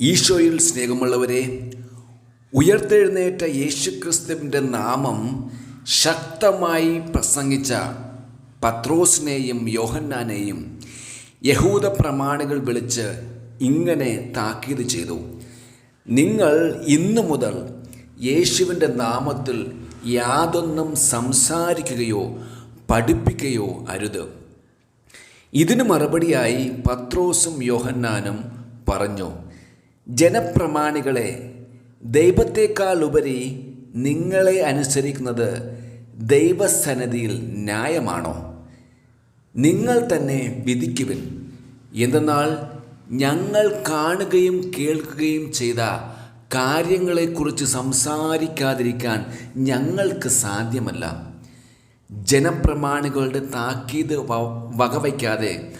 ഈശോയിൽ സ്നേഹമുള്ളവരെ ഉയർത്തെഴുന്നേറ്റ യേശുക്രിസ്തുവിന്റെ നാമം ശക്തമായി പ്രസംഗിച്ച പത്രോസിനെയും യോഹന്നാനെയും യഹൂദ പ്രമാണികൾ വിളിച്ച് ഇങ്ങനെ താക്കീത് ചെയ്തു. നിങ്ങൾ ഇന്നു മുതൽ യേശുവിന്റെ നാമത്തിൽ യാതൊന്നും സംസാരിക്കുകയോ പഠിപ്പിക്കുകയോ അരുത്. ഇതിനു മറുപടിയായി പത്രോസും യോഹന്നാനും പറഞ്ഞു. ജനപ്രമാണികളെ ദൈവത്തെക്കാൾ ഉപരി നിങ്ങളെ അനുസരിക്കുന്നത് ദൈവസന്നതിയിൽ ന്യായമാണോ? നിങ്ങൾ തന്നെ വിധിക്കുവിൻ. എന്തെന്നാൽ ഞങ്ങൾ കാണുകയും കേൾക്കുകയും ചെയ്ത കാര്യങ്ങളെക്കുറിച്ച് സംസാരിക്കാതിരിക്കാൻ ഞങ്ങൾക്ക് സാധ്യമല്ല. ജനപ്രമാണികളുടെ താക്കീത് വകവയ്ക്കാതെ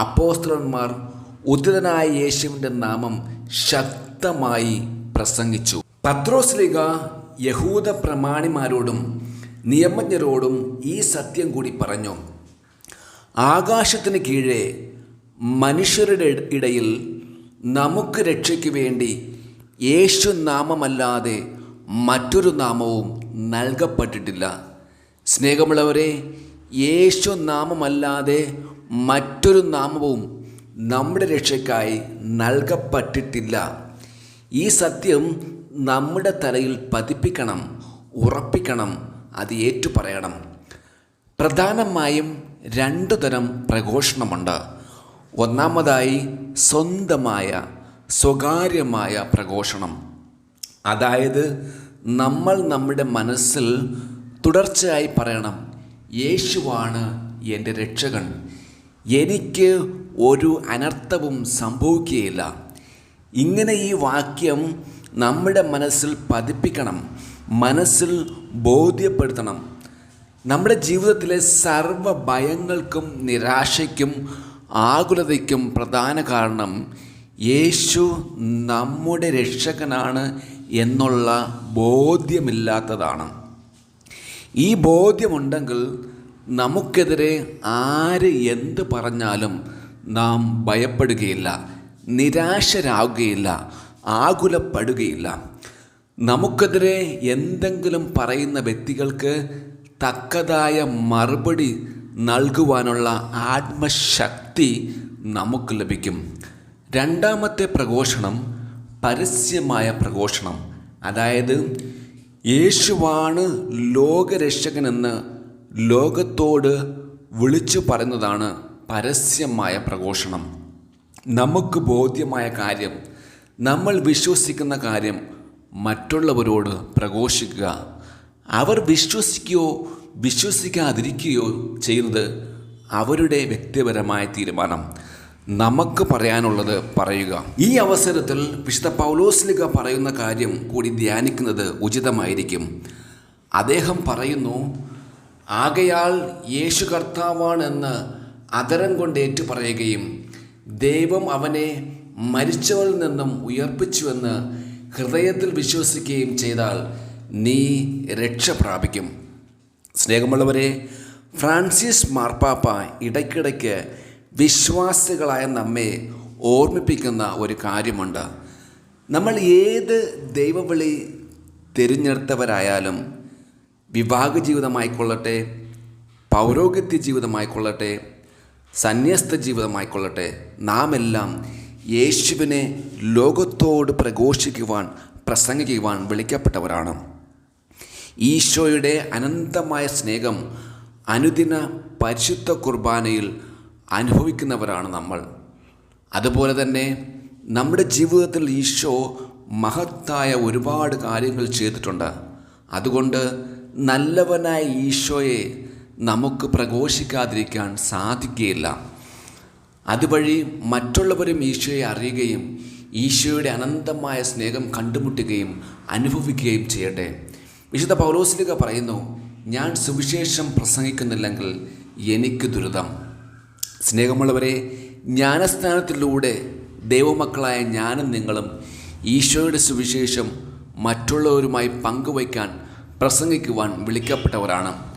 അപ്പോസ്തലന്മാർ ഉദിതനായ യേശുവിന്റെ നാമം ശക്തമായി പ്രസംഗിച്ചു. പത്രോസ്ലിക യഹൂദ പ്രമാണിമാരോടും നിയമജ്ഞരോടും ഈ സത്യം കൂടി പറഞ്ഞു. ആകാശത്തിന് കീഴെ മനുഷ്യരുടെ ഇടയിൽ നമുക്ക് രക്ഷയ്ക്ക് വേണ്ടി യേശു നാമമല്ലാതെ മറ്റൊരു നാമവും നൽകപ്പെട്ടിട്ടില്ല. സ്നേഹമുള്ളവരെ യേശു നാമമല്ലാതെ മറ്റൊരു നാമവും നമ്മുടെ രക്ഷയ്ക്കായി നൽകപ്പെട്ടിട്ടില്ല. ഈ സത്യം നമ്മുടെ തലയിൽ പതിപ്പിക്കണം ഉറപ്പിക്കണം അത് ഏറ്റുപറയണം. പ്രധാനമായും രണ്ടു തരം പ്രഘോഷണമുണ്ട്. ഒന്നാമതായി സ്വന്തമായ സ്വകാര്യമായ പ്രഘോഷണം. അതായത് നമ്മൾ നമ്മുടെ മനസ്സിൽ തുടർച്ചയായി പറയണം യേശുവാണ് എന്റെ രക്ഷകൻ. എനിക്ക് ഒരു അനർത്ഥവും സംഭവിക്കുകയില്ല. ഇങ്ങനെ ഈ വാക്യം നമ്മുടെ മനസ്സിൽ പതിപ്പിക്കണം. മനസ്സിൽ ബോധ്യപ്പെടുത്തണം. നമ്മുടെ ജീവിതത്തിലെ സർവ ഭയങ്ങൾക്കും നിരാശയ്ക്കും ആകുലതയ്ക്കും പ്രധാന കാരണം യേശു നമ്മുടെ രക്ഷകനാണ് എന്നുള്ള ബോധ്യമില്ലാത്തതാണ്. ഈ ബോധ്യമുണ്ടെങ്കിൽ നമുക്കെതിരെ ആര് എന്ത് പറഞ്ഞാലും നാം ഭയപ്പെടുകയില്ല നിരാശരാകുകയില്ല ആകുലപ്പെടുകയില്ല. നമുക്കെതിരെ എന്തെങ്കിലും പറയുന്ന വ്യക്തികൾക്ക് തക്കതായ മറുപടി നൽകുവാനുള്ള ആത്മശക്തി നമുക്ക് ലഭിക്കും. രണ്ടാമത്തെ പ്രഘോഷണം പരസ്യമായ പ്രഘോഷണം. അതായത് യേശുവാണ് ലോകരക്ഷകനെന്ന് ലോകത്തോട് വിളിച്ചു പറയുന്നതാണ് പരസ്യമായ പ്രഘോഷണം. നമുക്ക് ബോധ്യമായ കാര്യം നമ്മൾ വിശ്വസിക്കുന്ന കാര്യം മറ്റുള്ളവരോട് പ്രഘോഷിക്കുക. അവർ വിശ്വസിക്കുകയോ വിശ്വസിക്കാതിരിക്കുകയോ ചെയ്യുന്നത് അവരുടെ വ്യക്തിപരമായ തീരുമാനം. നമുക്ക് പറയാനുള്ളത് പറയുക. ഈ അവസരത്തിൽ വിശുദ്ധ പൗലോസ്ലിക പറയുന്ന കാര്യം കൂടി ധ്യാനിക്കുന്നത് ഉചിതമായിരിക്കും. അദ്ദേഹം പറയുന്നു ആകയാൽ യേശു കർത്താവാണെന്ന് അതരം കൊണ്ട് ഏറ്റുപറയുകയും ദൈവം അവനെ മരിച്ചവരിൽ നിന്നും ഉയർപ്പിച്ചുവെന്ന് ഹൃദയത്തിൽ വിശ്വസിക്കുകയും ചെയ്താൽ നീ രക്ഷ പ്രാപിക്കും. സ്നേഹമുള്ളവരെ ഫ്രാൻസിസ് മാർപ്പാപ്പ ഇടയ്ക്കിടയ്ക്ക് വിശ്വാസികളായ നമ്മെ ഓർമ്മിപ്പിക്കുന്ന ഒരു കാര്യമുണ്ട്. നമ്മൾ ഏത് ദൈവവിളി തിരഞ്ഞെടുത്തവരായാലും വിവാഹ ജീവിതമായിക്കൊള്ളട്ടെ പൗരോഗത്യ ജീവിതമായിക്കൊള്ളട്ടെ സന്യസ്ത ജീവിതമായിക്കൊള്ളട്ടെ. നാം എല്ലാം യേശുവിനെ ലോകത്തോട് പ്രഘോഷിക്കുവാൻ പ്രസംഗിക്കുവാൻ വിളിക്കപ്പെട്ടവരാണ്. ഈശോയുടെ അനന്തമായ സ്നേഹം അനുദിന പരിശുദ്ധ കുർബാനയിൽ അനുഭവിക്കുന്നവരാണ് നമ്മൾ. അതുപോലെ തന്നെ നമ്മുടെ ജീവിതത്തിൽ ഈശോ മഹത്തായ ഒരുപാട് കാര്യങ്ങൾ ചെയ്തിട്ടുണ്ട്. അതുകൊണ്ട് നല്ലവനായ ഈശോയെ നമുക്ക് പ്രഘോഷിക്കാതിരിക്കാൻ സാധിക്കുകയില്ല. അതുവഴി മറ്റുള്ളവരും ഈശോയെ അറിയുകയും ഈശോയുടെ അനന്തമായ സ്നേഹം കണ്ടുമുട്ടുകയും അനുഭവിക്കുകയും ചെയ്യട്ടെ. വിശുദ്ധ പൗലോസ്ലിക പറയുന്നു ഞാൻ സുവിശേഷം പ്രസംഗിക്കുന്നില്ലെങ്കിൽ എനിക്ക് ദുരിതം. സ്നേഹമുള്ളവരെ ജ്ഞാനസ്ഥാനത്തിലൂടെ ദൈവമക്കളായ ഞാനും നിങ്ങളും ഈശോയുടെ സുവിശേഷം മറ്റുള്ളവരുമായി പങ്കുവയ്ക്കാൻ പ്രസംഗിക്കുവാൻ വിളിക്കപ്പെട്ടവരാണ്.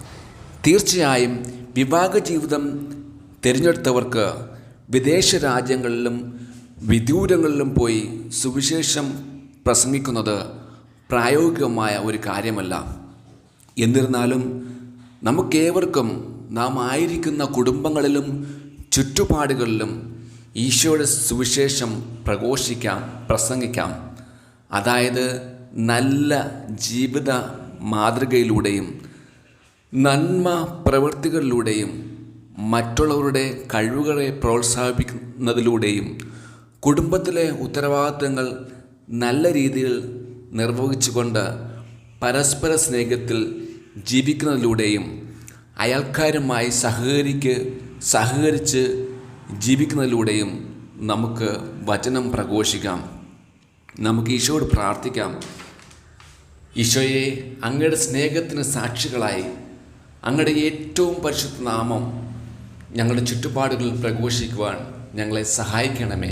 തീർച്ചയായും വിവാഹ ജീവിതം തിരഞ്ഞെടുത്തവർക്ക് വിദേശ രാജ്യങ്ങളിലും വിദൂരങ്ങളിലും പോയി സുവിശേഷം പ്രസംഗിക്കുന്നത് പ്രായോഗികമായ ഒരു കാര്യമല്ല. എന്നിരുന്നാലും നമുക്കേവർക്കും നാം ആയിരിക്കുന്ന കുടുംബങ്ങളിലും ചുറ്റുപാടുകളിലും ഈശോയുടെ സുവിശേഷം പ്രഘോഷിക്കാം പ്രസംഗിക്കാം. അതായത് നല്ല ജീവിത മാതൃകയിലൂടെയും നന്മ പ്രവൃത്തികളിലൂടെയും മറ്റുള്ളവരുടെ കഴിവുകളെ പ്രോത്സാഹിപ്പിക്കുന്നതിലൂടെയും കുടുംബത്തിലെ ഉത്തരവാദിത്തങ്ങൾ നല്ല രീതിയിൽ നിർവഹിച്ചുകൊണ്ട് പരസ്പര സ്നേഹത്തിൽ ജീവിക്കുന്നതിലൂടെയും അയൽക്കാരുമായി സഹകരിക്ക് സഹകരിച്ച് ജീവിക്കുന്നതിലൂടെയും നമുക്ക് വചനം പ്രഘോഷിക്കാം. നമുക്ക് ഈശോയോട് പ്രാർത്ഥിക്കാം. ഈശോയെ അങ്ങയുടെ സ്നേഹത്തിന് സാക്ഷികളായി അങ്ങയുടെ ഏറ്റവും പരിശുദ്ധ നാമം ഞങ്ങളുടെ ചുറ്റുപാടുകളിൽ പ്രഘോഷിക്കുവാൻ ഞങ്ങളെ സഹായിക്കണമേ.